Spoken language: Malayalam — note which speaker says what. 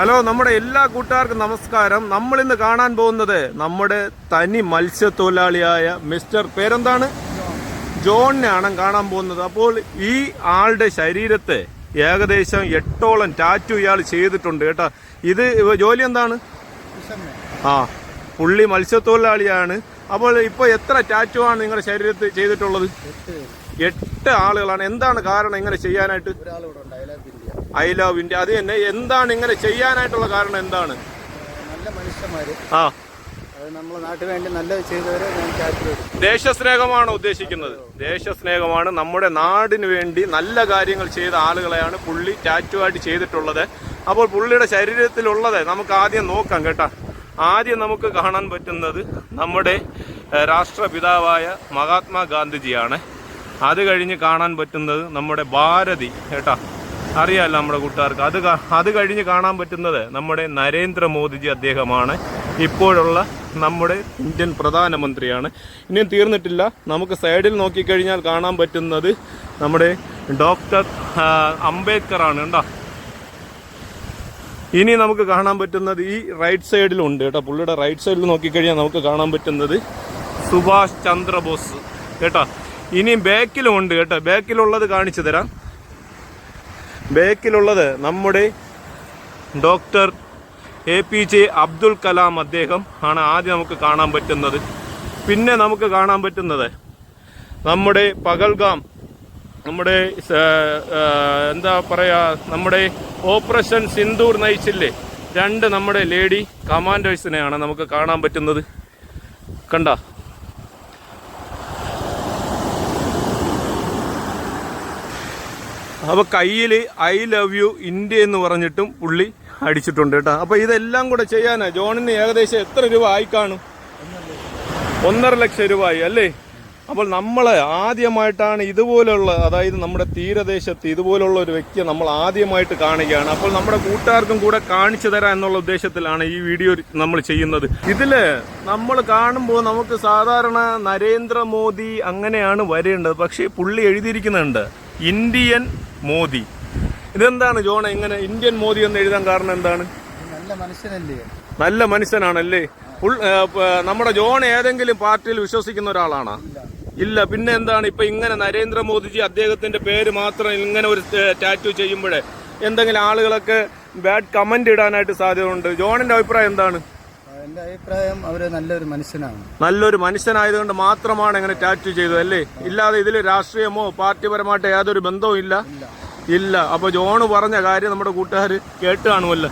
Speaker 1: ഹലോ നമ്മുടെ എല്ലാ കൂട്ടുകാർക്കും നമസ്കാരം. നമ്മൾ ഇന്ന് കാണാൻ പോകുന്നത് നമ്മുടെ തനി മത്സ്യത്തൊഴിലാളിയായ മിസ്റ്റർ പേരെന്താണ്? ജോണിനെയാണ് കാണാൻ പോകുന്നത്. അപ്പോൾ ഈ ആളുടെ ശരീരത്തെ ഏകദേശം എട്ടോളം ടാറ്റു ഇയാൾ ചെയ്തിട്ടുണ്ട് കേട്ടോ. ഇത് ജോലി എന്താണ്? ആ പുള്ളി മത്സ്യത്തൊഴിലാളിയാണ്. അപ്പോൾ ഇപ്പോൾ എത്ര ടാറ്റു ആണ് നിങ്ങളുടെ ശരീരത്തിൽ ചെയ്തിട്ടുള്ളത്? എട്ട് ആളുകളാണ്. എന്താണ് കാരണം ഇങ്ങനെ ചെയ്യാനായിട്ട്? ഐ ലവ് ഇന്ത്യ അത് തന്നെ. എന്താണ് ഇങ്ങനെ ചെയ്യാനായിട്ടുള്ള കാരണം എന്താണ്?
Speaker 2: നല്ല മനുഷ്യന്മാര്.
Speaker 1: ആ. ദേശസ്നേഹമാണ് ഉദ്ദേശിക്കുന്നത്. ദേശസ്നേഹമാണ് നമ്മുടെ നാടിന് വേണ്ടി നല്ല കാര്യങ്ങൾ ചെയ്ത ആളുകളെയാണ് പുള്ളി ടാറ്റു ആയിട്ട് ചെയ്തിട്ടുള്ളത്. അപ്പോൾ പുള്ളിയുടെ ശരീരത്തിലുള്ളത് നമുക്ക് ആദ്യം നോക്കാം കേട്ടാ. ആദ്യം നമുക്ക് കാണാൻ പറ്റുന്നത് നമ്മുടെ രാഷ്ട്രപിതാവായ മഹാത്മാഗാന്ധിജിയാണ് അത് കഴിഞ്ഞ് കാണാൻ പറ്റുന്നത് നമ്മുടെ ഭാരതി കേട്ടാ? അറിയാമല്ലോ നമ്മുടെ കൂട്ടുകാർക്ക്. അത് അത് കഴിഞ്ഞ് കാണാൻ പറ്റുന്നത് നമ്മുടെ നരേന്ദ്രമോദിജി അദ്ദേഹമാണ്. ഇപ്പോഴുള്ള നമ്മുടെ ഇന്ത്യൻ പ്രധാനമന്ത്രിയാണ്. ഇനിയും തീർന്നിട്ടില്ല. നമുക്ക് സൈഡിൽ നോക്കിക്കഴിഞ്ഞാൽ കാണാൻ പറ്റുന്നത് നമ്മുടെ ഡോക്ടർ അംബേദ്കർ ആണ് കേട്ടോ ഇനി നമുക്ക് കാണാൻ പറ്റുന്നത് ഈ റൈറ്റ് സൈഡിലുണ്ട്. കേട്ടോ പുള്ളിയുടെ റൈറ്റ് സൈഡിൽ നോക്കിക്കഴിഞ്ഞാൽ നമുക്ക് കാണാൻ പറ്റുന്നത് സുഭാഷ് ചന്ദ്രബോസ്. കേട്ടോ? ഇനിയും ബാക്കിലും ഉണ്ട് കേട്ടോ. ബാക്കിലുള്ളത് കാണിച്ചു തരാം. ബാക്കിലുള്ളത് നമ്മുടെ doctor A P J Abdul Kalam അദ്ദേഹം ആണ് ആദ്യം നമുക്ക് കാണാൻ പറ്റുന്നത്. പിന്നെ നമുക്ക് കാണാൻ പറ്റുന്നത് നമ്മുടെ പകൽഗാം നമ്മുടെ എന്താ പറയുക നമ്മുടെ ഓപ്പറേഷൻ സിന്ദൂർ നയിച്ചില്ലേ? രണ്ട് നമ്മുടെ ലേഡി കമാൻഡേഴ്സിനെയാണ് നമുക്ക് കാണാൻ പറ്റുന്നത്. കണ്ട? അപ്പൊ കയ്യിൽ ഐ ലവ് യു ഇന്ത്യ എന്ന് പറഞ്ഞിട്ടും പുള്ളി അടിച്ചിട്ടുണ്ട് കേട്ടോ. അപ്പോൾ ഇതെല്ലാം കൂടെ ചെയ്യാനാ? ജോണിന് ഏകദേശം എത്ര രൂപ ആയി കാണും? ഒന്നര ലക്ഷം രൂപ ആയി അല്ലേ? അപ്പോൾ നമ്മൾ ആദ്യമായിട്ടാണ് ഇതുപോലുള്ള അതായത് നമ്മുടെ തീരദേശത്ത് ഇതുപോലുള്ള ഒരു വ്യക്തിയെ നമ്മൾ ആദ്യമായിട്ട് കാണുകയാണ്. അപ്പോൾ നമ്മുടെ കൂട്ടുകാർക്കും കൂടെ കാണിച്ചു തരാം എന്നുള്ള ഉദ്ദേശത്തിലാണ് ഈ വീഡിയോ നമ്മൾ ചെയ്യുന്നത്. ഇതിൽ നമ്മൾ കാണുമ്പോൾ നമുക്ക് സാധാരണ നരേന്ദ്രമോദി അങ്ങനെയാണ് വരേണ്ടത്. പക്ഷേ പുള്ളി എഴുതിയിരിക്കുന്നുണ്ട് ഇന്ത്യൻ മോദി. ഇതെന്താണ് ജോൺ എങ്ങനെ ഇന്ത്യൻ മോദി എന്ന് എഴുതാൻ കാരണം എന്താണ്?
Speaker 2: നല്ല മനുഷ്യനല്ലേ?
Speaker 1: നല്ല മനുഷ്യനാണല്ലേ? നമ്മുടെ ജോൺ ഏതെങ്കിലും പാർട്ടിയിൽ വിശ്വസിക്കുന്ന ഒരാളാണ്? ഇല്ല. പിന്നെ എന്താണ് ഇപ്പൊ ഇങ്ങനെ നരേന്ദ്രമോദിജി അദ്ദേഹത്തിന്റെ പേര് മാത്രം ഇങ്ങനെ ഒരു ടാറ്റു ചെയ്യുമ്പോഴേ എന്തെങ്കിലും ആളുകളൊക്കെ ബാഡ് കമന്റ് ഇടാനായിട്ട് സാധ്യതയുണ്ട്. ജോണിന്റെ അഭിപ്രായം എന്താണ്?
Speaker 2: എന്റെ അഭിപ്രായം അവർ നല്ലൊരു മനുഷ്യനാണ്.
Speaker 1: നല്ലൊരു മനുഷ്യനായതുകൊണ്ട് മാത്രമാണ് ഇങ്ങനെ ടാറ്റു ചെയ്തത് അല്ലേ? ഇല്ലാതെ ഇതിൽ രാഷ്ട്രീയമോ പാർട്ടിപരമായിട്ട് യാതൊരു ബന്ധവും ഇല്ല. ഇല്ല. അപ്പൊ ജോണ് പറഞ്ഞ കാര്യം നമ്മുടെ കൂട്ടുകാർ കേട്ട് കാണുമല്ലോ.